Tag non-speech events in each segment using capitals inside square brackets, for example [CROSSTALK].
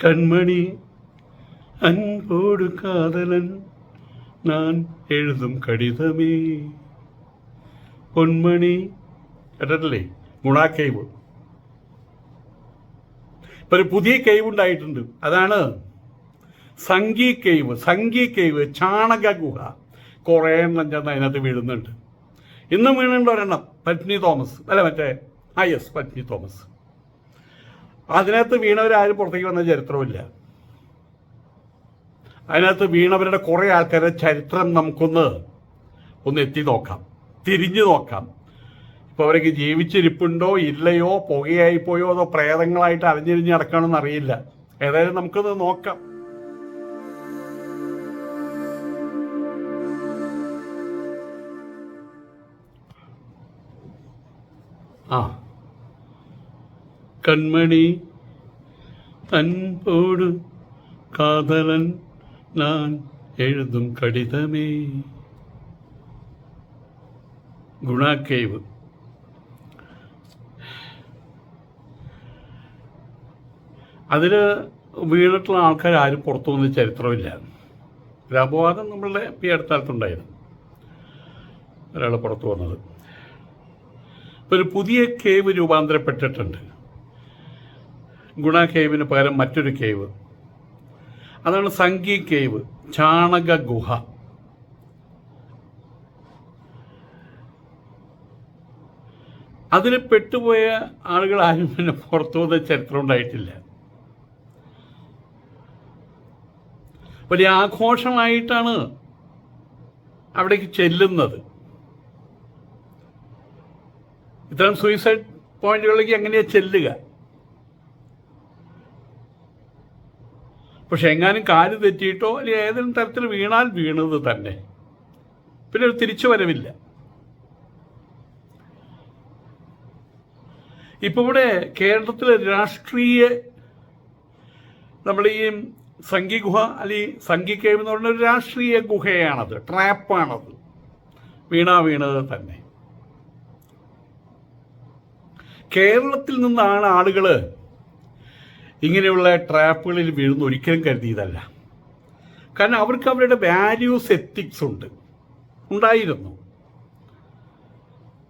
கண்மணி அன்போடு காதலன் நான் എഴുതും കടിതമേ പൊന്മണി കേട്ടിട്ടില്ലേ ഗുണാ കേവ് ഇപ്പൊ ഒരു പുതിയ കേവ് ഉണ്ടായിട്ടുണ്ട് അതാണ് സംഗി കേവ് സംഗി കേവ് ചാണക ഗുഹ കുറേ എണ്ണം ചെന്ന് അതിനകത്ത് വീഴുന്നുണ്ട് ഇന്നും വീണുണ്ട് ഒരെണ്ണം പത്നി തോമസ് അല്ല മറ്റേ ആ യെസ് പത്നി തോമസ് അതിനകത്ത് വീണവരാരും പുറത്തേക്ക് വന്ന ചരിത്രമില്ല അതിനകത്ത് വീണവരുടെ കുറേ ആൾക്കാരുടെ ചരിത്രം നമുക്കൊന്ന് ഒന്ന് എത്തി നോക്കാം. തിരിഞ്ഞു നോക്കാം. ഇപ്പോൾ അവരൊക്കെ ജീവിച്ചിരിപ്പുണ്ടോ? ഇല്ലയോ? പുകയായി പോയോ അതോ പ്രേതങ്ങളായിട്ട് അറിഞ്ഞിരിഞ്ഞ് നടക്കണമെന്ന് അറിയില്ല. ഏതായാലും നമുക്കൊന്ന് നോക്കാം. ആ. கண்மணி அன்போடு காதலன் நான் எழுதும் கடிதமே ഗുണാക്കേവ് അതിൽ വീണിട്ടുള്ള ആൾക്കാർ ആരും പുറത്തു വന്ന ചരിത്രമില്ല ഒരു അപവാദം നമ്മളുടെ ഈ അടുത്ത കാലത്തുണ്ടായിരുന്നു ഒരാൾ പുറത്തു വന്നത് ഇപ്പോൾ ഒരു പുതിയ കേവ് രൂപാന്തരപ്പെട്ടിട്ടുണ്ട് ഗുണ കേവിന് പകരം മറ്റൊരു കേവ്. അതാണ് സംഗീ കേവ് ചാണക ഗുഹ. അതിൽ പെട്ടുപോയ ആളുകൾ ആരും പിന്നെ പുറത്തു വന്ന ചരിത്രം ഉണ്ടായിട്ടില്ല. വലിയ ആഘോഷമായിട്ടാണ് അവിടേക്ക് ചെല്ലുന്നത്. ഇത്തരം സൂയിസൈഡ് പോയിന്റുകളിലേക്ക് എങ്ങനെയാ ചെല്ലുക? പക്ഷെ എങ്ങാനും കാൽ തെറ്റിയിട്ടോ അല്ലെങ്കിൽ ഏതെങ്കിലും തരത്തിൽ വീണാൽ വീണത് തന്നെ. പിന്നെ ഒരു തിരിച്ചു വരവില്ല. ഇപ്പൊ ഇവിടെ കേരളത്തിലെ രാഷ്ട്രീയ നമ്മൾ ഈ സംഘി ഗുഹ അല്ലെങ്കിൽ സംഘി കേവ് എന്ന് പറഞ്ഞ ഒരു രാഷ്ട്രീയ ഗുഹയാണത്. ട്രാപ്പാണത്. വീണാ വീണത് തന്നെ. കേരളത്തിൽ നിന്നാണ് ആളുകൾ ഇങ്ങനെയുള്ള ട്രാപ്പുകളിൽ വീഴുന്ന ഒരിക്കലും കരുതിയതല്ല. കാരണം അവർക്ക് അവരുടെ വാല്യൂസ് എത്തിക്സ് ഉണ്ട്. ഉണ്ടായിരുന്നു.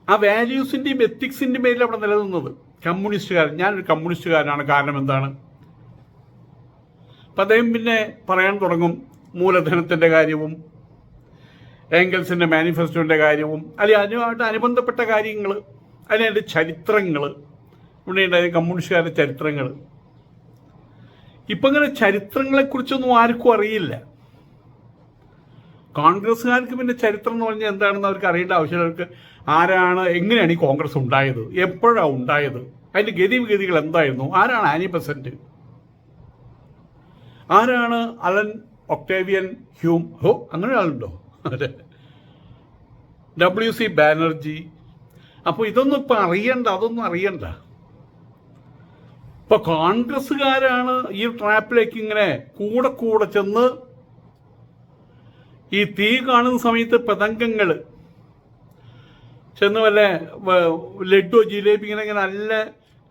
ആ വാല്യൂസിന്റെയും എത്തിക്സിന്റെയും പേരിൽ അവിടെ നിലനിന്നത് കമ്മ്യൂണിസ്റ്റുകാരൻ ഞാനൊരു കമ്മ്യൂണിസ്റ്റുകാരനാണ്. കാരണം എന്താണ്? അപ്പം അദ്ദേഹം പിന്നെ പറയാൻ തുടങ്ങും മൂലധനത്തിന്റെ കാര്യവും ഏംഗൽസിന്റെ മാനിഫെസ്റ്റോന്റെ കാര്യവും അല്ലെങ്കിൽ അതിനുമായിട്ട് അനുബന്ധപ്പെട്ട കാര്യങ്ങൾ അതിന്റെ ചരിത്രങ്ങൾ ഇവിടെ ഉണ്ടായ കമ്മ്യൂണിസ്റ്റുകാരുടെ ചരിത്രങ്ങൾ ഇപ്പം ഇങ്ങനെ ചരിത്രങ്ങളെക്കുറിച്ചൊന്നും ആർക്കും അറിയില്ല. കോൺഗ്രസ്സുകാർക്ക് പിന്നെ ചരിത്രം എന്ന് പറഞ്ഞാൽ എന്താണെന്ന് അവർക്ക് അറിയേണ്ട ആവശ്യമില്ല. അവർക്ക് ആരാണ് എങ്ങനെയാണ് ഈ കോൺഗ്രസ് ഉണ്ടായത് എപ്പോഴാണ് ഉണ്ടായത് അതിന്റെ ഗതിവിഗതികൾ എന്തായിരുന്നു ആരാണ് ആനി ബസന്റ്? ആരാണ് അലൻ ഒക്ടേവിയൻ ഹ്യൂം? ഹോ അങ്ങനെ ആളുണ്ടോ ഡബ്ല്യു സി ബാനർജി. അപ്പോൾ ഇതൊന്നും ഇപ്പം അറിയണ്ട അതൊന്നും അറിയണ്ട. ഇപ്പൊ കോൺഗ്രസ്സുകാരാണ് ഈ ട്രാപ്പിലേക്ക് ഇങ്ങനെ കൂടെ കൂടെ ചെന്ന് ഈ തീ കാണുന്ന സമയത്ത് പതങ്കങ്ങൾ ചെന്ന് വല്ല ലഡ്ഡു ജിലേബി ഇങ്ങനെ ഇങ്ങനെ നല്ല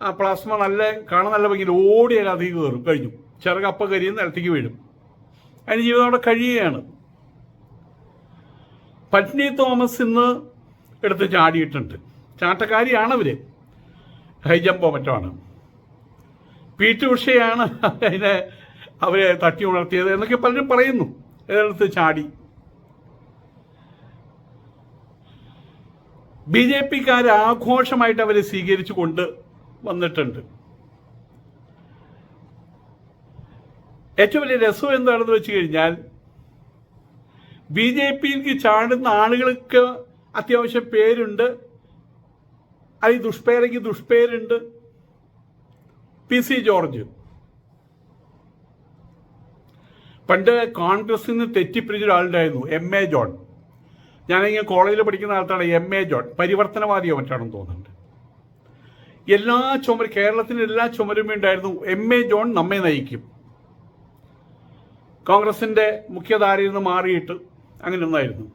പ്ലാസ്മ നല്ല കാണാൻ നല്ല ഭംഗി ഓടി അതിൽ അധികം കയറും. കഴിഞ്ഞു. ചെറുകപ്പ കരിയും നിലത്തേക്ക് വീഴും. അതിന് ജീവിതം അവിടെ കഴിയുകയാണ്. പത്നി തോമസ് ഇന്ന് എടുത്ത് ചാടിയിട്ടുണ്ട്. ചാട്ടക്കാരിയാണ് അവർ. ഹൈജമ്പോ മറ്റോ ആണ് പി ടി ഉഷയാണ് അതിനെ അവരെ തട്ടി ഉണർത്തിയത് എന്നൊക്കെ പലരും പറയുന്നു. എതിർത്ത് ചാടി. ബി ജെ പിക്കാർ ആഘോഷമായിട്ട് അവരെ സ്വീകരിച്ചു കൊണ്ട് വന്നിട്ടുണ്ട്. ഏറ്റവും വലിയ രസം എന്താണെന്ന് വെച്ച് കഴിഞ്ഞാൽ ബി ജെ പിക്ക് ചാടുന്ന ആളുകൾക്ക് അത്യാവശ്യം പേരുണ്ട്. അല്ലെങ്കിൽ ദുഷ്പേരെങ്കിൽ ദുഷ്പേരുണ്ട്. P C George. പണ്ട് കോൺഗ്രസിൽ നിന്ന് തെറ്റിപ്പിടിച്ച ഒരാളുണ്ടായിരുന്നു എം എ ജോൺ. ഞാനിങ്ങനെ കോളേജിൽ പഠിക്കുന്ന ആൾക്കാണ് എം എ ജോൺ. പരിവർത്തനവാദിയോ മറ്റാണെന്ന് തോന്നുന്നുണ്ട്. എല്ലാ ചുമരും കേരളത്തിന്റെ എല്ലാ ചുമരും ഉണ്ടായിരുന്നു എം എ ജോൺ നമ്മെ നയിക്കും. കോൺഗ്രസിന്റെ മുഖ്യധാരയിൽ നിന്ന് മാറിയിട്ട് അങ്ങനെ ഒന്നായിരുന്നു.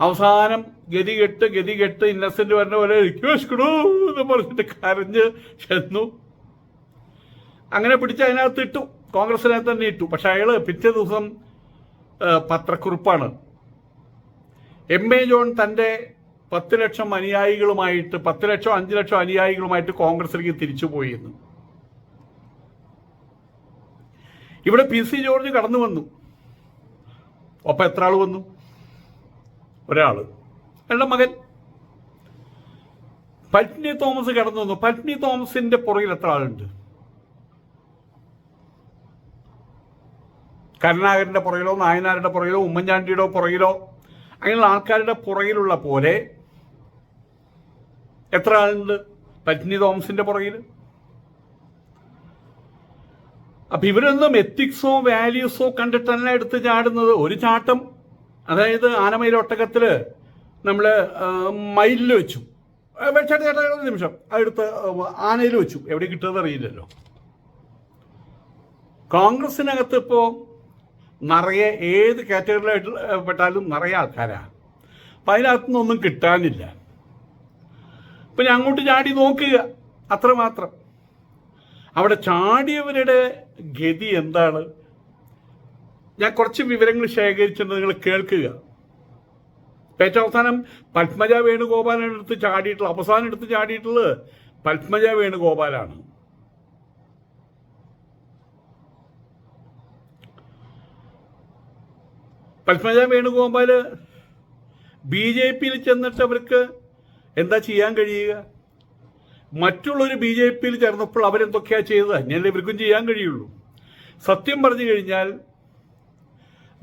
അവസാനം ഗതികെട്ട് ഗതികെട്ട് ഇന്നസെന്റ് പറഞ്ഞ പോലെ എന്ന് പറഞ്ഞിട്ട് കരഞ്ഞ് ചെന്നു. അങ്ങനെ പിടിച്ച് അതിനകത്ത് ഇട്ടു. കോൺഗ്രസിനെ തന്നെ ഇട്ടു. പക്ഷെ അയാൾ പിറ്റേ ദിവസം പത്രക്കുറിപ്പാണ്. എം എ ജോൺ തന്റെ പത്ത് ലക്ഷം അനുയായികളുമായിട്ട് പത്ത് ലക്ഷം അഞ്ച് ലക്ഷം അനുയായികളുമായിട്ട് കോൺഗ്രസിലേക്ക് തിരിച്ചുപോയി എന്ന്. ഇവിടെ പി സി ജോർജ് കടന്നു വന്നു. ഒപ്പം എത്ര ആൾ വന്നു? ഒരാൾ. അയാളുടെ മകൻ. പത്നി തോമസ് കടന്നു വന്നു. പത്നി തോമസിന്റെ പുറകിൽ എത്ര ആളുണ്ട്? കരുണാകരന്റെ പുറകിലോ നായനാരുടെ പുറകിലോ ഉമ്മൻചാണ്ടിയുടെ പുറകിലോ അങ്ങനെയുള്ള ആൾക്കാരുടെ പുറകിലുള്ള പോലെ എത്ര ആളുണ്ട്? പത്നി തോമസിന്റെ പുറകിൽ അപ്പൊ ഇവരൊന്നും എത്തിക്സോ വാല്യൂസോ കണ്ടിട്ടല്ല എടുത്ത് ചാടുന്നത്. ഒരു ചാട്ടം. അതായത് ആനമയിലൊട്ടകത്തിൽ നമ്മൾ മയിലിൽ വെച്ചു. ചേട്ടാ ചേട്ടാ ഒരു നിമിഷം. അതെടുത്ത് ആനയിൽ വെച്ചു. എവിടെ കിട്ടുന്നത് അറിയില്ലല്ലോ. കോൺഗ്രസിനകത്ത് ഇപ്പോൾ നിറയെ ഏത് കാറ്റഗറിയിലായിട്ട് പെട്ടാലും നിറയെ ആൾക്കാരാണ് അപ്പം അതിനകത്തുനിന്നൊന്നും കിട്ടാനില്ല. ഇപ്പം ഞാൻ അങ്ങോട്ട് ചാടി നോക്കുക അത്രമാത്രം അവിടെ ചാടിയവരുടെ ഗതി എന്താണ്? ഞാൻ കുറച്ച് വിവരങ്ങൾ ശേഖരിച്ചിട്ട് നിങ്ങൾ കേൾക്കുക. ഏറ്റവും അവസാനം പത്മജ വേണുഗോപാലാണ് എടുത്ത് ചാടിയിട്ടുള്ളത് അവസാനം എടുത്ത് ചാടിയിട്ടുള്ളത് പത്മജ വേണുഗോപാലാണ്. പത്മജ വേണുഗോപാൽ ബി ജെ പിയിൽ ചെന്നിട്ട് അവർക്ക് എന്താ ചെയ്യാൻ കഴിയുക? മറ്റുള്ളൊരു ബി ജെ പിയിൽ ചേർന്നപ്പോൾ അവരെന്തൊക്കെയാ ചെയ്തത്? അങ്ങനെ ഇവർക്കും ചെയ്യാൻ കഴിയുള്ളൂ. സത്യം പറഞ്ഞു കഴിഞ്ഞാൽ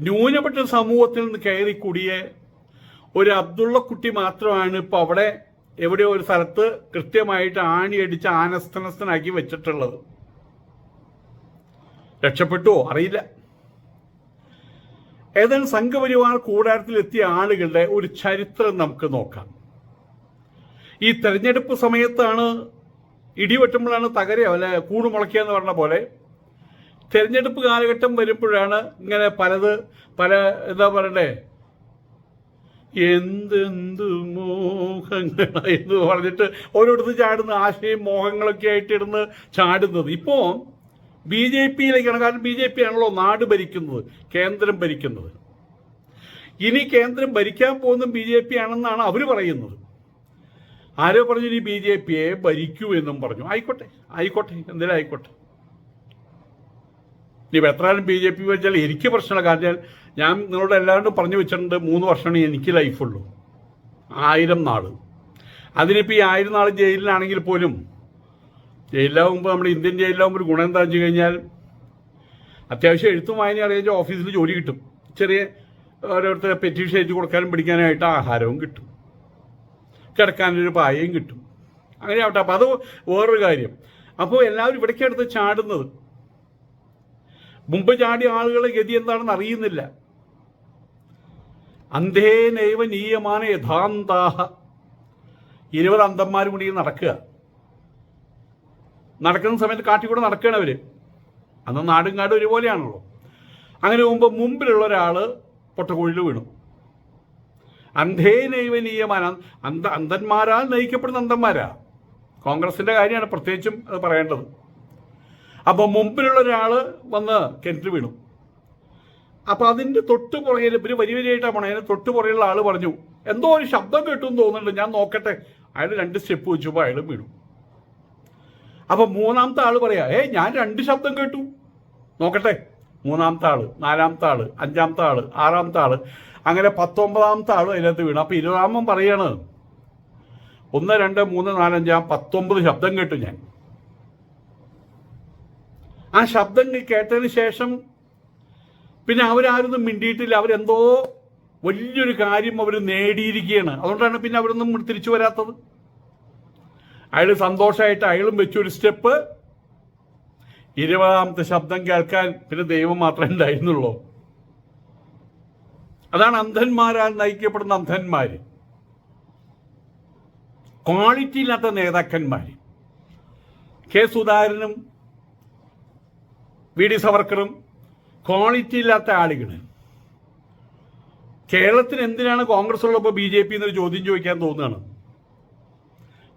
ന്യൂനപക്ഷ സമൂഹത്തിൽ നിന്ന് കയറി കൂടിയ ഒരു അബ്ദുള്ള കുട്ടി മാത്രമാണ് ഇപ്പോൾ അവിടെ എവിടെയോ ഒരു സ്ഥലത്ത് കൃത്യമായിട്ട് ആണിയടിച്ച് ആനസ്തനസ്ഥനാക്കി വെച്ചിട്ടുള്ളത്. രക്ഷപ്പെട്ടുവോ? അറിയില്ല. ഏതായാലും സംഘപരിവാർ കൂടാരത്തിലെത്തിയ ആളുകളുടെ ഒരു ചരിത്രം നമുക്ക് നോക്കാം. ഈ തെരഞ്ഞെടുപ്പ് സമയത്താണ് ഇടിവെട്ടുമ്പോഴാണ് തകരയോ അല്ലെ കൂട് മുളയ്ക്കുക എന്ന് പറഞ്ഞ പോലെ തെരഞ്ഞെടുപ്പ് കാലഘട്ടം വരുമ്പോഴാണ് ഇങ്ങനെ പലത് പല എന്താ പറയണ്ടേ? എന്തെന്ത് എന്ന് പറഞ്ഞിട്ട് ഓരോരുത്തർ ചാടുന്ന ആശയും മോഹങ്ങളൊക്കെ ആയിട്ട് ഇടുന്ന് ചാടുന്നത്. ഇപ്പോൾ ബി ജെ പിയിലേക്കാണ്. കാരണം ബി ജെ പി ആണല്ലോ നാട് ഭരിക്കുന്നത് കേന്ദ്രം ഭരിക്കുന്നത്. ഇനി കേന്ദ്രം ഭരിക്കാൻ പോകുന്ന ബി ജെ പി ആണെന്നാണ് അവർ പറയുന്നത്. ആരോ പറഞ്ഞു ഇനി ബി ജെ പിയെ ഭരിക്കൂ എന്നും പറഞ്ഞു. ആയിക്കോട്ടെ ആയിക്കോട്ടെ എന്തെങ്കിലും ആയിക്കോട്ടെ. ഇനി എത്രയാലും ബി ജെ പി വെച്ചാൽ എനിക്ക് പ്രശ്നമില്ല. കാരണം ഞാൻ നിങ്ങളോട് എല്ലാവരും പറഞ്ഞു വെച്ചിട്ടുണ്ട് മൂന്ന് വർഷമാണ് എനിക്ക് ലൈഫുള്ളൂ. ആയിരം നാൾ. അതിനിപ്പോൾ ഈ ആയിരം നാൾ ജയിലിലാണെങ്കിൽ പോലും ജയിലിലാവുമ്പോൾ നമ്മുടെ ഇന്ത്യൻ ജയിലിലാവുമ്പോൾ ഒരു ഗുണം എന്താ വെച്ച് കഴിഞ്ഞാൽ അത്യാവശ്യം എഴുത്തും വായന അറിയാൻ ഓഫീസിൽ ജോലി കിട്ടും. ചെറിയ ഓരോരുത്തരെ പെറ്റീഷൻ എഴുതി കൊടുക്കാനും പിടിക്കാനായിട്ട് ആഹാരവും കിട്ടും. കിടക്കാനൊരു പായയും കിട്ടും. അങ്ങനെ ആവട്ടെ അപ്പം അത് വേറൊരു കാര്യം. അപ്പോൾ എല്ലാവരും ഇവിടേക്ക് അടുത്ത് ചാടുന്നത്. മുമ്പ് ചാടിയ ആളുകളെ ഗതി എന്താണെന്ന് അറിയുന്നില്ല. അന്ധേനൈവ നീയമാണ് യഥാന്താഹ. ഇരുപത് അന്തന്മാരും കൂടി നടക്കുക. നടക്കുന്ന സമയത്ത് കാട്ടിക്കൂടെ നടക്കുകയാണ് അവർ. അന്ന് നാടും കാടും ഒരുപോലെയാണല്ലോ. അങ്ങനെ മുമ്പ് മുമ്പിലുള്ള ഒരാൾ പൊട്ടക്കുഴിയിൽ വീണു. അന്ധേ നൈവനീയമാൻ അന്ധ അന്ധന്മാരാൽ നയിക്കപ്പെടുന്ന അന്ധന്മാരാ. കോൺഗ്രസിന്റെ കാര്യമാണ് പ്രത്യേകിച്ചും അത് പറയേണ്ടത്. അപ്പോൾ മുമ്പിലുള്ള ഒരാൾ വന്ന് കിണറ്റിൽ വീണു. അപ്പോൾ അതിന്റെ തൊട്ട് പുറകിൽ ഇവർ വലിയ വലിയായിട്ടാണ് പോണേ. അതിന് തൊട്ട് പുറകിലുള്ള ആൾ പറഞ്ഞു എന്തോ ഒരു ശബ്ദം കേട്ടു എന്ന് തോന്നുന്നുണ്ട്. ഞാൻ നോക്കട്ടെ. അയാൾ രണ്ട് സ്റ്റെപ്പ് വെച്ചപ്പോൾ അയാൾ വീണു. അപ്പോൾ മൂന്നാമത്തെ ആൾ പറയാ ഏ ഞാൻ രണ്ട് ശബ്ദം കേട്ടു. നോക്കട്ടെ. മൂന്നാമത്തെ ആൾ നാലാമത്തെ ആൾ അഞ്ചാമത്തെ ആൾ ആറാമത്തെ ആൾ അങ്ങനെ പത്തൊമ്പതാമത്തെ ആൾ അതിനകത്ത് വീണു. അപ്പൊ ഇരുപതാമം പറയാണ് ഒന്ന് രണ്ട് മൂന്ന് നാലഞ്ചാം പത്തൊമ്പത് ശബ്ദം കേട്ടു ഞാൻ. ആ ശബ്ദം കേട്ടതിന് ശേഷം പിന്നെ അവരാരൊന്നും മിണ്ടിയിട്ടില്ല. അവരെന്തോ വലിയൊരു കാര്യം അവർ നേടിയിരിക്കുകയാണ്. അതുകൊണ്ടാണ് പിന്നെ അവരൊന്നും തിരിച്ചു വരാത്തത്. അയാൾ സന്തോഷമായിട്ട് അയാളും വെച്ചൊരു സ്റ്റെപ്പ്. ഇരുപതാമത്തെ ശബ്ദം കേൾക്കാൻ പിന്നെ ദൈവം മാത്രമേ ഉണ്ടായിരുന്നുള്ളൂ. അതാണ് അന്ധന്മാരാൽ നയിക്കപ്പെടുന്ന അന്ധന്മാർ. ക്വാളിറ്റി ഇല്ലാത്ത നേതാക്കന്മാർ. കെ സുധാകരനും വി ഡി സവർക്കറും ക്വാളിറ്റി ഇല്ലാത്ത ആളുകൾ. കേരളത്തിന് എന്തിനാണ് കോൺഗ്രസ് ഉള്ളപ്പോൾ ബി ജെ പി എന്നൊരു ചോദ്യം ചോദിക്കാൻ തോന്നുകയാണ്?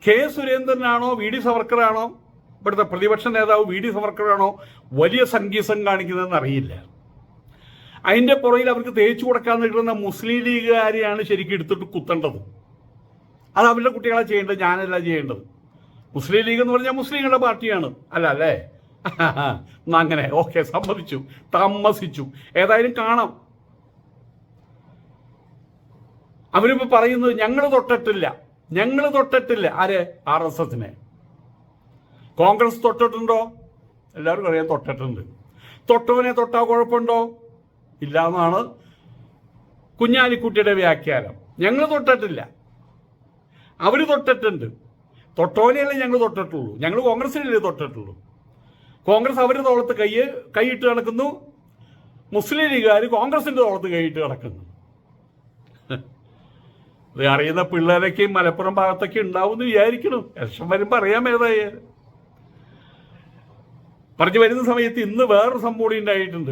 കെ സുരേന്ദ്രനാണോ വി ഡി സവർക്കറാണോ ഇവിടുത്തെ പ്രതിപക്ഷ നേതാവ് വി ഡി സവർക്കറാണോ വലിയ സംഗീസം കാണിക്കുന്നതെന്ന് അറിയില്ല. അതിന്റെ പുറയിൽ അവർക്ക് തേച്ചു കൊടുക്കാൻ നിൽക്കുന്ന മുസ്ലിം ലീഗുകാരെയാണ് ശരിക്കും എടുത്തിട്ട് കുത്തേണ്ടത്. അത് അവരുടെ കുട്ടികളെ ചെയ്യേണ്ടത് ഞാനല്ല ചെയ്യേണ്ടത്. മുസ്ലിം ലീഗ് എന്ന് പറഞ്ഞാൽ മുസ്ലിങ്ങളുടെ പാർട്ടിയാണ്. അല്ല അല്ലേ? [LAUGHS] എന്നാ അങ്ങനെ ഓക്കെ സമ്മതിച്ചു താമസിച്ചു. ഏതായാലും കാണാം. അവരിപ്പോ പറയുന്നത് ഞങ്ങൾ തൊട്ടിട്ടില്ല. ഞങ്ങൾ തൊട്ടിട്ടില്ല. ആരെ? ആർ എസ് എസിനെ. കോൺഗ്രസ് തൊട്ടിട്ടുണ്ടോ? എല്ലാവർക്കും അറിയാൻ തൊട്ടിട്ടുണ്ട്. തൊട്ടവനെ തൊട്ടാ കുഴപ്പമുണ്ടോ? ഇല്ല എന്നാണ് കുഞ്ഞാലിക്കുട്ടിയുടെ വ്യാഖ്യാനം. ഞങ്ങൾ തൊട്ടിട്ടില്ല. അവർ തൊട്ടിട്ടുണ്ട്. തൊട്ടോനെയല്ലേ ഞങ്ങൾ തൊട്ടിട്ടുള്ളൂ. ഞങ്ങൾ കോൺഗ്രസിനല്ലേ തൊട്ടിട്ടുള്ളൂ. കോൺഗ്രസ് അവരുടെ തോളത്ത് കൈ കൈയിട്ട് കിടക്കുന്നു മുസ്ലിം ലീഗുകാർ കോൺഗ്രസിന്റെ തോളത്ത് കൈയിട്ട് കിടക്കുന്നു അറിയുന്ന പിള്ളേരൊക്കെ മലപ്പുറം ഭാഗത്തൊക്കെ ഉണ്ടാവും എന്ന് വിചാരിക്കണം. ഇലക്ഷൻ വരുമ്പോൾ അറിയാം ഏതായാലും പറഞ്ഞു വരുന്ന സമയത്ത് ഇന്ന് വേറൊരു സംഭവം ഉണ്ടായിട്ടുണ്ട്.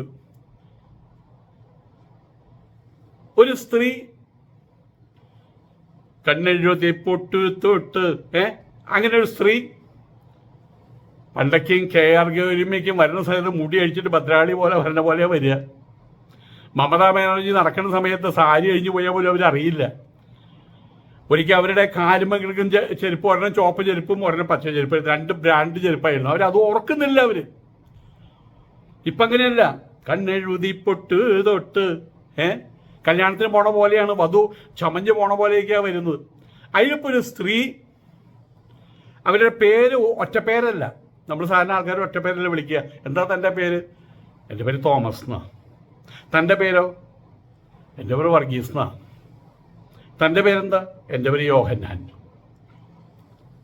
ഒരു സ്ത്രീ കണ്ണെഴുതി പൊട്ട് തൊട്ട് ഏ? അങ്ങനെ ഒരു സ്ത്രീ പണ്ടൊക്കെയും കെ ആർ ഗൗരിമയ്ക്കും വരുന്ന സമയത്ത് മുടി അഴിച്ചിട്ട് ഭദ്രാളി പോലെ വരുന്ന പോലെ വരിക. മമതാ ബാനർജി നടക്കുന്ന സമയത്ത് സാരി അഴിഞ്ഞു പോയാൽ പോലും അവരറിയില്ല. ഒരിക്കൽ അവരുടെ കാലുമ കിടക്കും ചെരുപ്പ് ഒരെണ്ണം ചോപ്പ് ചെരുപ്പും ഒരെണ്ണം പച്ച ചെരുപ്പ്. രണ്ട് ബ്രാൻഡ് ചെരുപ്പായിരുന്നു. അവരത് ഓർക്കുന്നില്ല അവർ. ഇപ്പം അങ്ങനെയല്ല. കണ്ണെഴുതി പൊട്ട് തൊട്ട് ഏ? കല്യാണത്തിന് പോണ പോലെയാണ് വധു ചമഞ്ഞ് പോണ പോലെയൊക്കെയാണ് വരുന്നത്. അതിലിപ്പോൾ ഒരു സ്ത്രീ അവരുടെ പേര് ഒറ്റപ്പേരല്ല. നമ്മൾ സാധാരണ ആൾക്കാർ ഒറ്റപ്പേരല്ല വിളിക്കുക. എന്താ തന്റെ പേര്? എന്റെ പേര് തോമസ് എന്നാ. തന്റെ പേരോ? എന്റെ പേര് വർഗീസ് എന്നാ. തന്റെ പേരെന്താ? എന്റെ പേര് യോഹന്നാൻ.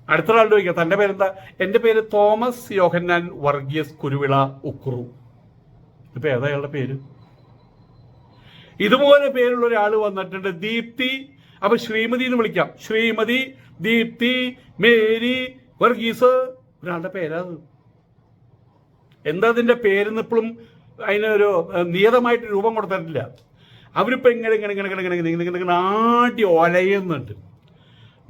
അടുത്ത ചോദിക്കുക തന്റെ പേരെന്താ? എന്റെ പേര് തോമസ് യോഹന്നാൻ വർഗീസ് കുരുവിള ഉക്രു. ഇപ്പം ഏതാ അയാളുടെ പേര്? ഇതുപോലെ പേരുള്ള ഒരാൾ വന്നിട്ടുണ്ട് ദീപ്തി. അപ്പൊ ശ്രീമതി എന്ന് വിളിക്കാം. ശ്രീമതി ദീപ്തി മേരി വർഗീസ്. ഒരാളുടെ പേരാ എന്താ അതിന്റെ പേരെന്ന് ഇപ്പോഴും അതിനൊരു നിയതമായിട്ട് രൂപം കൊടുത്തിട്ടില്ല. അവരിപ്പോ ഇങ്ങനെ ഇങ്ങനെ ഇങ്ങനെ ഇങ്ങനെ ഇങ്ങനെ ഇങ്ങനെ ഇങ്ങനെ ആട്ടി ഒലയുന്നുണ്ട്.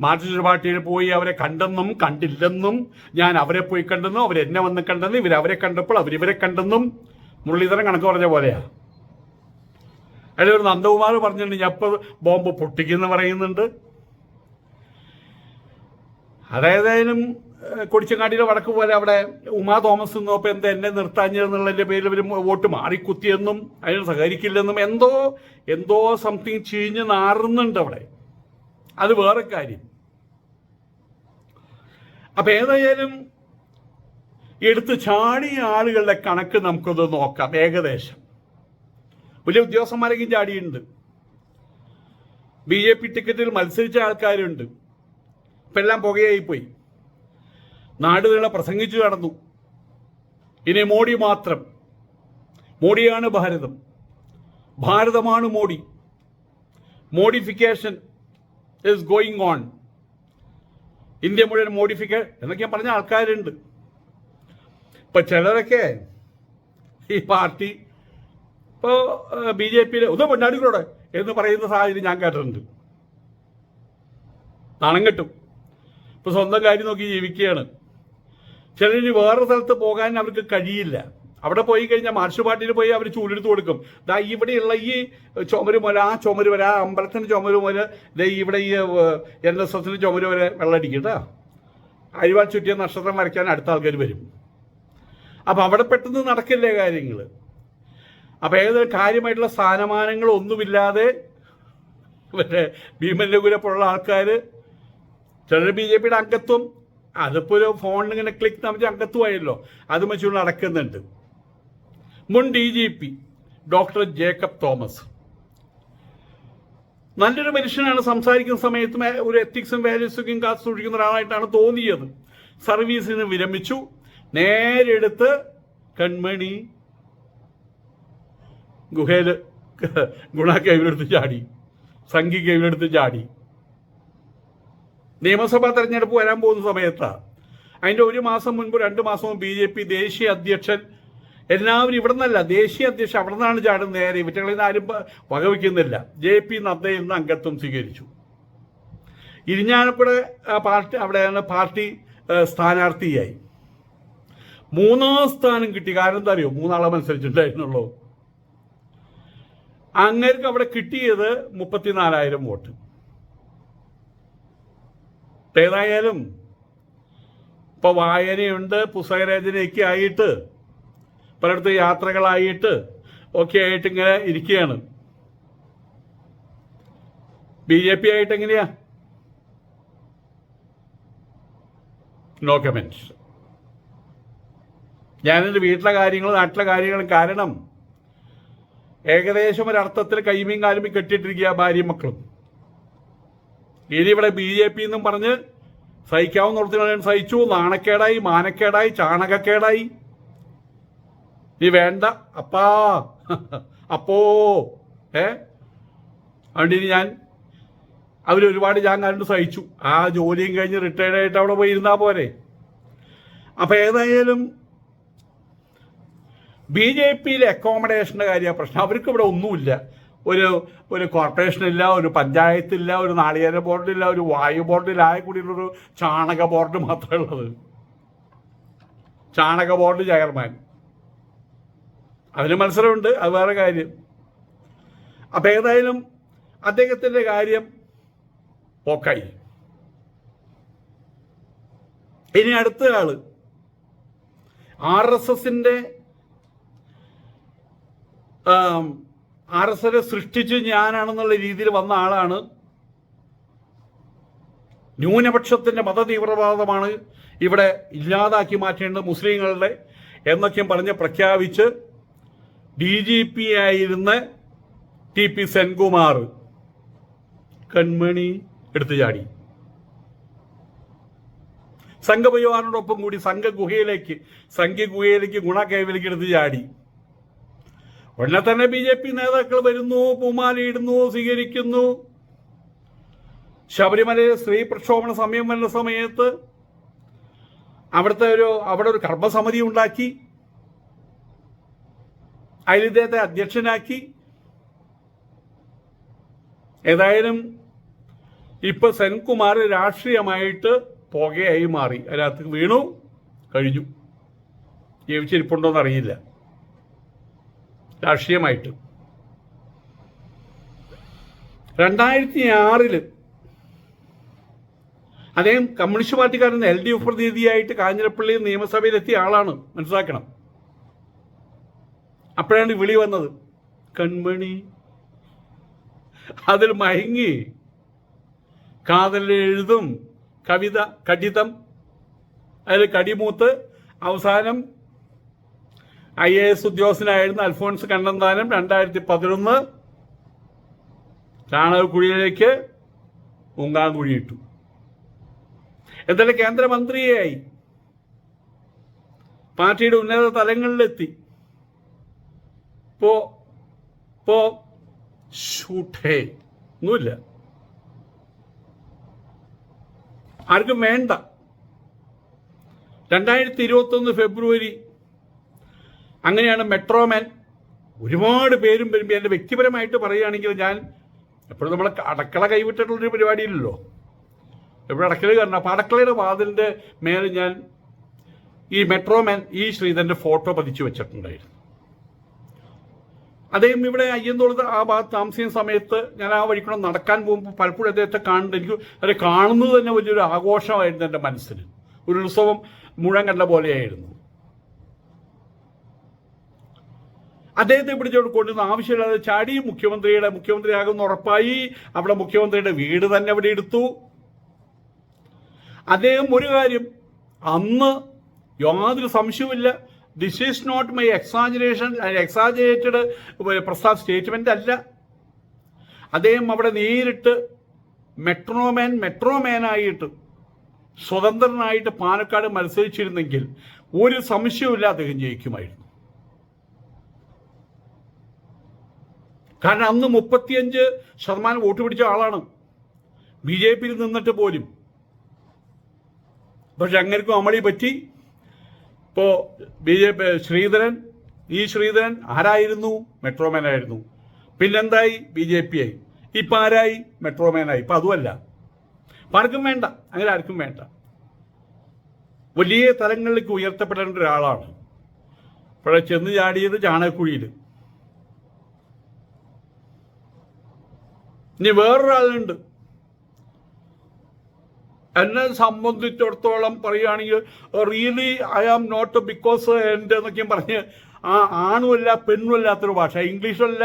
മാർക്സിസ്റ്റ് പാർട്ടിയിൽ പോയി അവരെ കണ്ടെന്നും കണ്ടില്ലെന്നും ഞാൻ അവരെ പോയി കണ്ടെന്നും അവരെന്നെ വന്ന് കണ്ടെന്നും ഇവരവരെ കണ്ടപ്പോൾ അവരിവരെ കണ്ടെന്നും മുരളീധരൻ കണക്ക് പറഞ്ഞ പോലെയാ. അതിൽ ഒരു നന്ദകുമാർ പറഞ്ഞിട്ടുണ്ട് ഞാൻ ഇപ്പോൾ ബോംബ് പൊട്ടിക്കുന്നു പറയുന്നുണ്ട്. അതേതായാലും ഏഹ്, കൊടിച്ചങ്ങാടിയിലെ വടക്ക് പോലെ അവിടെ ഉമാ തോമസ് എന്നപ്പോൾ എന്താ എന്നെ നിർത്താഞ്ഞെന്നുള്ളതിന്റെ പേരിൽ ഇവർ വോട്ട് മാറിക്കുത്തിയെന്നും അതിന് സഹകരിക്കില്ലെന്നും എന്തോ എന്തോ സംതിങ് ചീഞ്ഞ് നാറുന്നുണ്ട് അവിടെ. അത് വേറെ കാര്യം. അപ്പൊ ഏതായാലും എടുത്ത് ചാടിയ ആളുകളുടെ കണക്ക് നമുക്കൊന്ന് നോക്കാം ഏകദേശം. വലിയ ഉദ്യോഗസ്ഥന്മാരൊക്കെ ചാടിയുണ്ട് ബി ജെ പി ടിക്കറ്റിൽ മത്സരിച്ച ആൾക്കാരുണ്ട്. ഇപ്പം എല്ലാം പുകയായി പോയി നാടുകളെ പ്രസംഗിച്ചു നടന്നു. ഇനി മോഡി മാത്രം. മോഡിയാണ് ഭാരതം. ഭാരതമാണ് Modi. Modification is going on India മുഴുവൻ മോഡിഫിക്ക എന്നൊക്കെ പറഞ്ഞ ആൾക്കാരുണ്ട്. ഇപ്പൊ ചിലരൊക്കെ ഈ പാർട്ടി ഇപ്പോ ബി ജെ പിയിലെ ഒന്ന് പൊന്നാടികളോടെ എന്ന് പറയുന്ന സാഹചര്യം ഞാൻ കേട്ടിട്ടുണ്ട്. നാണം കെട്ടും. ഇപ്പൊ സ്വന്തം കാര്യം നോക്കി ജീവിക്കുകയാണ്. ചിലർ വേറെ സ്ഥലത്ത് പോകാൻ അവർക്ക് കഴിയില്ല. അവിടെ പോയി കഴിഞ്ഞാൽ മാർഷ് പാർട്ടിയിൽ പോയി അവർ ചൂലെടുത്ത് കൊടുക്കും. ദാ ഇവിടെയുള്ള ഈ ചുമര് മുല ആ ചുമര് വരെ ആ അമ്പലത്തിന്റെ ചുമര് മുല ദേ ഇവിടെ ഈ എൻ എസ് എസിന്റെ ചുമര് വരെ വെള്ളമടിക്കട്ടാ അരിവാൾ ചുറ്റിയ നക്ഷത്രം വരയ്ക്കാൻ അടുത്ത ആൾക്കാർ വരും. അപ്പം അവിടെ പെട്ടെന്ന് നടക്കില്ലേ കാര്യങ്ങൾ അപ്പം ഏത് കാര്യമായിട്ടുള്ള സ്ഥാനമാനങ്ങൾ ഒന്നുമില്ലാതെ മറ്റേ ഭീമൻ പോലുള്ള ആൾക്കാർ ചിലർ ബി ജെ പിയുടെ അംഗത്വം അതിപ്പോൾ ഒരു ഫോണിൽ ഇങ്ങനെ ക്ലിക്ക് നമുക്ക് അംഗത്വമായല്ലോ അത് വെച്ചുകൊണ്ട് നടക്കുന്നുണ്ട്. മുൻ D G P doctor Jacob Thomas നല്ലൊരു മനുഷ്യനാണ്. സംസാരിക്കുന്ന സമയത്ത് ഒരു എത്തിക്സും വാല്യൂസും കാത്തു സൂക്ഷിക്കുന്ന ഒരാളായിട്ടാണ് തോന്നിയത്. സർവീസിൽ നിന്ന് വിരമിച്ചു. നേരെ എടുത്ത് കൺമണി ഗുഹയിൽ ഗുണ കേവിലെടുത്ത് ചാടി. സംഘി കേവിലെടുത്ത് ചാടി. നിയമസഭാ തെരഞ്ഞെടുപ്പ് വരാൻ പോകുന്ന സമയത്താണ് അതിന്റെ ഒരു മാസം മുൻപ് രണ്ട് മാസം മുമ്പ് ബി ജെ പി ദേശീയ അധ്യക്ഷൻ എല്ലാവരും ഇവിടെ നിന്നല്ല ദേശീയ അധ്യക്ഷൻ അവിടെ നിന്നാണ് ചാടും നേരെ ഇവറ്റകളിൽ നിന്ന് ആരും വകവയ്ക്കുന്നില്ല ജെ പി നദ്ദയിൽ നിന്ന് അംഗത്വം സ്വീകരിച്ചു. ഇരിഞ്ഞാലക്കുട പാർട്ടി അവിടെയാണ് പാർട്ടി സ്ഥാനാർത്ഥിയായി. മൂന്നാം സ്ഥാനം കിട്ടി. കാരണം എന്താ അറിയോ? മൂന്നാളെ മത്സരിച്ചിട്ടുണ്ടായിരുന്നുള്ളൂ. അങ്ങേർക്ക് അവിടെ കിട്ടിയത് മുപ്പത്തിനാലായിരം വോട്ട്. ഏതായാലും ഇപ്പൊ വായനയുണ്ട് പുസ്തകരചനയൊക്കെ ആയിട്ട് പലയിടത്ത് യാത്രകളായിട്ട് ഒക്കെ ആയിട്ട് ഇങ്ങനെ ഇരിക്കുകയാണ്. ബി ജെ പി ആയിട്ട് എങ്ങനെയാ? നോ കമെന്റ് ഞാനെന്റെ വീട്ടിലെ കാര്യങ്ങളും നാട്ടിലെ കാര്യങ്ങളും കാരണം ഏകദേശം ഒരർത്ഥത്തിൽ കൈമീൻ കാലുമീൻ കെട്ടിയിട്ടിരിക്കുക ഭാര്യയും മക്കളും. ഇനി ഇവിടെ ബി ജെ പി എന്നും പറഞ്ഞ് സഹിക്കാവുന്നിടത്തിന് സഹിച്ചു. നാണക്കേടായി മാനക്കേടായി ചാണകക്കേടായി. നീ വേണ്ട. അപ്പാ. അപ്പോ. ഏ? അതുകൊണ്ട് ഇനി ഞാൻ അവരൊരുപാട് ഞാൻ കണ്ട് സഹിച്ചു. ആ ജോലിയും കഴിഞ്ഞ് റിട്ടയർഡ് ആയിട്ട് അവിടെ പോയി ഇരുന്നാ പോരെ. അപ്പൊ ഏതായാലും ബി ജെ പിയിലെ അക്കോമഡേഷന്റെ കാര്യമാണ് പ്രശ്നം. അവർക്ക് ഇവിടെ ഒന്നുമില്ല. ഒരു ഒരു കോർപ്പറേഷനില്ല ഒരു പഞ്ചായത്തില്ല ഒരു നാളികേര ബോർഡില്ല ഒരു വായു ബോർഡില്ല ആയ കൂടിയുള്ളൊരു ചാണക ബോർഡ് മാത്രമേ ഉള്ളത്. ചാണക ബോർഡ് ചെയർമാൻ. അതിന് മത്സരമുണ്ട് അത് വേറെ കാര്യം. അപ്പം ഏതായാലും അദ്ദേഹത്തിന്റെ കാര്യം പോക്കായി ഇനി അടുത്ത ആൾ ആർ എസ് എസിന്റെ ആർ എസ് എസ് സൃഷ്ടിച്ച് ഞാനാണെന്നുള്ള രീതിയിൽ വന്ന ആളാണ്. ന്യൂനപക്ഷത്തിന്റെ മതതീവ്രവാദമാണ് ഇവിടെ ഇല്ലാതാക്കി മാറ്റേണ്ടത് മുസ്ലിങ്ങളുടെ എന്നൊക്കെയും പറഞ്ഞ് പ്രഖ്യാപിച്ച് ഡി ജി പി ആയിരുന്ന ടി പി സെൻകുമാർ കൺമണി എടുത്തു ചാടി. സംഘപരിവാറിനോടൊപ്പം കൂടി സംഘഗുഹയിലേക്ക് സംഘഗുഹയിലേക്ക് ഗുണകൈവലേക്ക് എടുത്തു ചാടി. ഉടനെ തന്നെ ബി ജെ പി നേതാക്കൾ വരുന്നു പൂമാലയിടുന്നു സ്വീകരിക്കുന്നു. ശബരിമലയിൽ സ്ത്രീ പ്രക്ഷോഭണ സമയം വരുന്ന സമയത്ത് അവിടുത്തെ ഒരു അവിടെ ഒരു കർമ്മസമിതി ഉണ്ടാക്കി. അതിൽ ഇദ്ദേഹത്തെ അധ്യക്ഷനാക്കി. ഏതായാലും ഇപ്പൊ സെൻകുമാർ രാഷ്ട്രീയമായിട്ട് പുകയായി മാറി. അതിനകത്ത് വീണു കഴിഞ്ഞു. ജീവിച്ചിരിപ്പുണ്ടോന്ന് അറിയില്ല രാഷ്ട്രീയമായിട്ട്. രണ്ടായിരത്തി ആറിൽ അദ്ദേഹം കമ്മ്യൂണിസ്റ്റ് പാർട്ടിക്കാരൻ എൽ ഡി എഫ് പ്രതിനിധിയായിട്ട് കാഞ്ഞിരപ്പള്ളി നിയമസഭയിലെത്തിയ ആളാണ്. മനസ്സിലാക്കണം. അപ്പോഴാണ് വിളി വന്നത്. കൺമണി. അതിൽ മയങ്ങി. കാതലെഴുതും കവിത കടിതം അതിൽ കടിമൂത്ത്. അവസാനം ഐ എ എസ് ഉദ്യോഗസ്ഥനായിരുന്ന അൽഫോൺസ് കണ്ണന്താനം രണ്ടായിരത്തി പതിനൊന്ന് ചാണകക്കുഴിയിലേക്ക് മുങ്ങാങ്കുഴിയിട്ടു എന്തായാലും കേന്ദ്രമന്ത്രിയായി. പാർട്ടിയുടെ ഉന്നത തലങ്ങളിലെത്തി. പോ പോ ഷൂട്ടേ ഒന്നുമില്ല. ആർക്കും വേണ്ട. രണ്ടായിരത്തി ഇരുപത്തൊന്ന് ഫെബ്രുവരി അങ്ങനെയാണ് മെട്രോമാൻ ഒരുപാട് പേരും വരുമ്പോൾ എന്റെ വ്യക്തിപരമായിട്ട് പറയുകയാണെങ്കിൽ ഞാൻ എപ്പോഴും നമ്മൾ അടക്കള കൈവിട്ടിട്ടുള്ളൊരു പരിപാടിയില്ലല്ലോ. എപ്പോഴും അടക്കള കാരണം അപ്പോൾ അടക്കളയുടെ വാതിലിന്റെ മേലെ ഞാൻ ഈ മെട്രോമാൻ ഈ ശ്രീധരന്റെ ഫോട്ടോ പതിച്ചു വെച്ചിട്ടുണ്ടായിരുന്നു. അദ്ദേഹം ഇവിടെ അയ്യന്തോളത്ത് ആ ഭാഗത്ത് താമസിക്കുന്ന സമയത്ത് ഞാൻ ആ വഴിക്കൂടെ നടക്കാൻ പോകുമ്പോൾ പലപ്പോഴും അദ്ദേഹത്തെ കാണുന്നത് എനിക്ക് അത് കാണുന്നത് തന്നെ വലിയൊരു ആഘോഷമായിരുന്നു എന്റെ മനസ്സിൽ ഒരു ഉത്സവം മുഴം കണ്ട പോലെയായിരുന്നു. അദ്ദേഹത്തെ പിടിച്ചോട് കൊണ്ടുവന്ന ആവശ്യമില്ലാതെ ചാടി മുഖ്യമന്ത്രിയുടെ മുഖ്യമന്ത്രിയാകുന്ന ഉറപ്പായി അവിടെ മുഖ്യമന്ത്രിയുടെ വീട് തന്നെ അവിടെ എടുത്തു. അദ്ദേഹം ഒരു കാര്യം അന്ന് യാതൊരു സംശയവുമില്ല. This is not my exaggeration exaggerated പ്രസ്താവ് statement അല്ല. അദ്ദേഹം അവിടെ നേരിട്ട് മെട്രോമാൻ മെട്രോമാനായിട്ട് സ്വതന്ത്രനായിട്ട് പാലക്കാട് മത്സരിച്ചിരുന്നെങ്കിൽ ഒരു സംശയവുമില്ല അദ്ദേഹം ജയിക്കുമായിരുന്നു. കാരണം അന്ന് മുപ്പത്തിയഞ്ച് ശതമാനം വോട്ട് പിടിച്ച ആളാണ്. ബി ജെ പിയിൽ നിന്നിട്ട് പോലും. പക്ഷെ അങ്ങനെക്കും അമളി പറ്റി. ഇപ്പോൾ ബി ജെ പി ശ്രീധരൻ ഈ ശ്രീധരൻ ആരായിരുന്നു? മെട്രോമാൻ ആയിരുന്നു പിന്നെന്തായി? ബി ജെ പി ആയി ഇപ്പം ആരായി? മെട്രോമാൻ ആയി ഇപ്പം അതുമല്ല. ആർക്കും വേണ്ട. അങ്ങനെ ആർക്കും വേണ്ട. വലിയ തലങ്ങളിലേക്ക് ഉയർത്തപ്പെടേണ്ട ഒരാളാണ്. ഇപ്പോഴെ ചെന്ന് ചാടിയത് ചാണകക്കുഴിയിൽ ഇനി വേറൊരാളുണ്ട്. എന്നെ സംബന്ധിച്ചിടത്തോളം പറയുകയാണെങ്കിൽ really I am not because എന്റെ എന്നൊക്കെയും പറഞ്ഞ് ആ ആണുമല്ല പെണ്ണുമല്ലാത്തൊരു ഭാഷ. ഇംഗ്ലീഷല്ല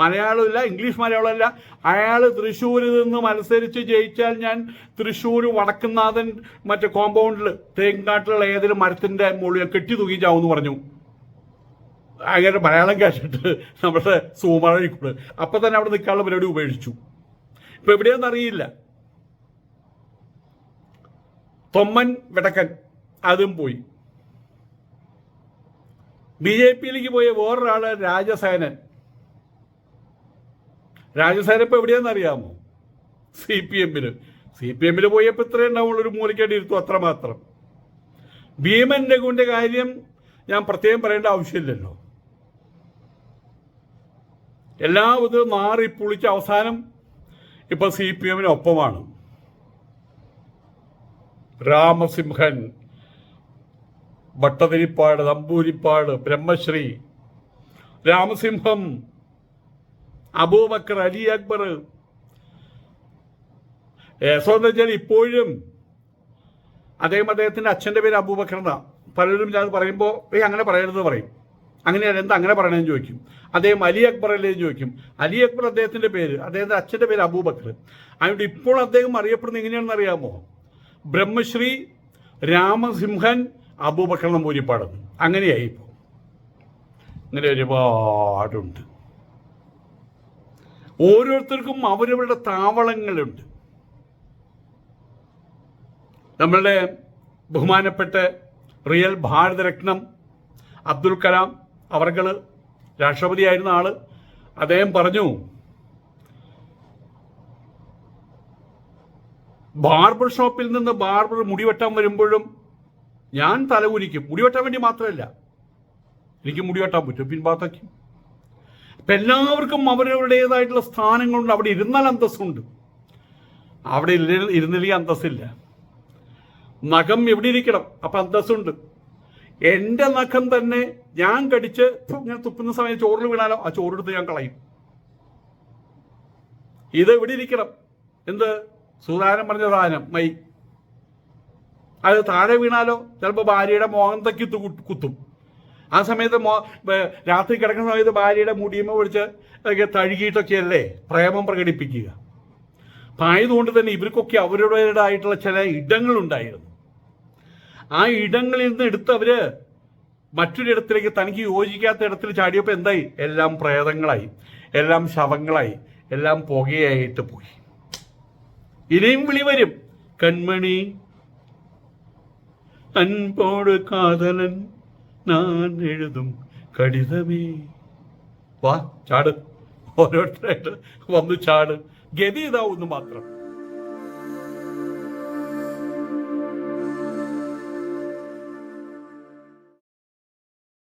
മലയാളമില്ല ഇംഗ്ലീഷ് മലയാളമല്ല അയാൾ തൃശ്ശൂരിൽ നിന്ന് മത്സരിച്ച് ജയിച്ചാൽ ഞാൻ തൃശ്ശൂർ വടക്കുന്നാഥൻ മറ്റേ കോമ്പൗണ്ടിൽ തേങ്ങാട്ടിലുള്ള ഏതെങ്കിലും മരത്തിന്റെ മുകളിൽ കെട്ടി തൂക്കി എന്ന് പറഞ്ഞു. അങ്ങനെ മലയാളം കേട്ടിട്ട് നമ്മുടെ സൂമഴക്കൂട് അപ്പം തന്നെ അവിടെ നിൽക്കാനുള്ള പരിപാടി ഉപേക്ഷിച്ചു. ഇപ്പം എവിടെയാണെന്ന് അറിയില്ല. തൊമ്മൻ വെടക്കൻ അതും പോയി. ബി ജെ പിയിലേക്ക് പോയ വേറൊരാൾ രാജസേനൻ. രാജസേന ഇപ്പൊ എവിടെയാന്ന് അറിയാമോ? സി പി എമ്മിൽ. സി പി എമ്മിൽ പോയപ്പോൾ ഇത്രയും ഉണ്ടാവുള്ള ഒരു മൂലക്കേണ്ടി ഇരുത്തു അത്രമാത്രം. ഭീമൻ രഘുവിന്റെ കാര്യം ഞാൻ പ്രത്യേകം പറയേണ്ട ആവശ്യമില്ലല്ലോ. എല്ലാ ഇത് മാറി പുളിച്ച് അവസാനം ഇപ്പൊ സി പി എമ്മിനൊപ്പമാണ്. രാമസിംഹൻ ഭട്ടതിരിപ്പാട് നമ്പൂരിപ്പാട് ബ്രഹ്മശ്രീ രാമസിംഹം അബൂബക്കർ അലി അക്ബർ വെച്ചാൽ ഇപ്പോഴും അദ്ദേഹം അദ്ദേഹത്തിന്റെ അച്ഛന്റെ പേര് അബൂബക്കർ എന്നാ. പലരും ഞാൻ പറയുമ്പോ അങ്ങനെ പറയരുത് പറയും. അങ്ങനെയല്ല എന്താ അങ്ങനെ പറയണമെന്ന് ചോദിക്കും. അദ്ദേഹം അലി അക്ബർ അല്ലേ ചോദിക്കും. അലി അക്ബർ അദ്ദേഹത്തിന്റെ പേര് അദ്ദേഹത്തിന്റെ അച്ഛന്റെ പേര് അബൂബക്കർ. അതുകൊണ്ട് ഇപ്പോൾ അദ്ദേഹം അറിയപ്പെടുന്നത് എങ്ങനെയാണെന്ന് അറിയാമോ? ബ്രഹ്മശ്രീ രാമസിംഹൻ അബൂബക്കർ നമ്പൂരിപ്പാട് അങ്ങനെയായി ഇപ്പോൾ ഇങ്ങനെ ഒരുപാടുണ്ട്. ഓരോരുത്തർക്കും അവരവരുടെ താവളങ്ങളുണ്ട്. നമ്മളുടെ ബഹുമാനപ്പെട്ട റിയൽ ഭാരതരത്നം അബ്ദുൽ കലാം അവർകൾ രാഷ്ട്രപതിയായിരുന്ന ആൾ അദ്ദേഹം പറഞ്ഞു ബാർബർ ഷോപ്പിൽ നിന്ന് ബാർബർ മുടിവെട്ടാൻ വരുമ്പോഴും ഞാൻ തലകുലിക്കും മുടിവെട്ടാൻ വേണ്ടി മാത്രമല്ല എനിക്ക് മുടിവെട്ടാൻ പറ്റും. പിൻഭാഗത്തേക്ക് അപ്പം എല്ലാവർക്കും അവരവരുടേതായിട്ടുള്ള സ്ഥാനങ്ങളുണ്ട്. അവിടെ ഇരുന്നാൽ അന്തസ്സുണ്ട്. അവിടെ ഇരുന്നില്ലെങ്കിൽ അന്തസ്സില്ല. നഖം എവിടെ ഇരിക്കണം? അപ്പം അന്തസ്സുണ്ട്. എന്റെ നഖം തന്നെ ഞാൻ കടിച്ച് ഞാൻ തുപ്പുന്ന സമയത്ത് ചോറിൽ വീണാലോ? ആ ചോറെടുത്ത് ഞാൻ കളയും. ഇത് എവിടെ ഇരിക്കണം. എന്ത്? സുധാനം പറഞ്ഞ സാധനം മൈ. അത് താഴെ വീണാലോ? ചിലപ്പോൾ ഭാര്യയുടെ തു- കുത്തും. ആ സമയത്ത് മോ രാത്രി കിടക്കുന്ന സമയത്ത് ഭാര്യയുടെ മുടിയുമ്പോൾ പിടിച്ച് ഒക്കെ തഴുകിയിട്ടൊക്കെയല്ലേ? പ്രേമം പ്രകടിപ്പിക്കുക. അപ്പം ആയതുകൊണ്ട് തന്നെ ഇവർക്കൊക്കെ അവരുടേതായിട്ടുള്ള ചില ഇടങ്ങളുണ്ടായിരുന്നു. ആ ഇടങ്ങളിൽ നിന്ന് എടുത്ത് അവർ മറ്റൊരിടത്തിലേക്ക് തനിക്ക് യോജിക്കാത്ത ഇടത്തിൽ ചാടിയപ്പോൾ എന്തായി? എല്ലാം പ്രേതങ്ങളായി. എല്ലാം ശവങ്ങളായി. എല്ലാം പുകയായിട്ട് പോയി. ഇനിയും വിളി വരും. കൺമണി അൻപോട് കാതലൻ ഞാൻ എഴുതും കടിതമേ. വാ ചാട്. ഓരോരുത്തരായിട്ട് വന്നു ചാട്. ഗതി ഇതാവുന്നു മാത്രം.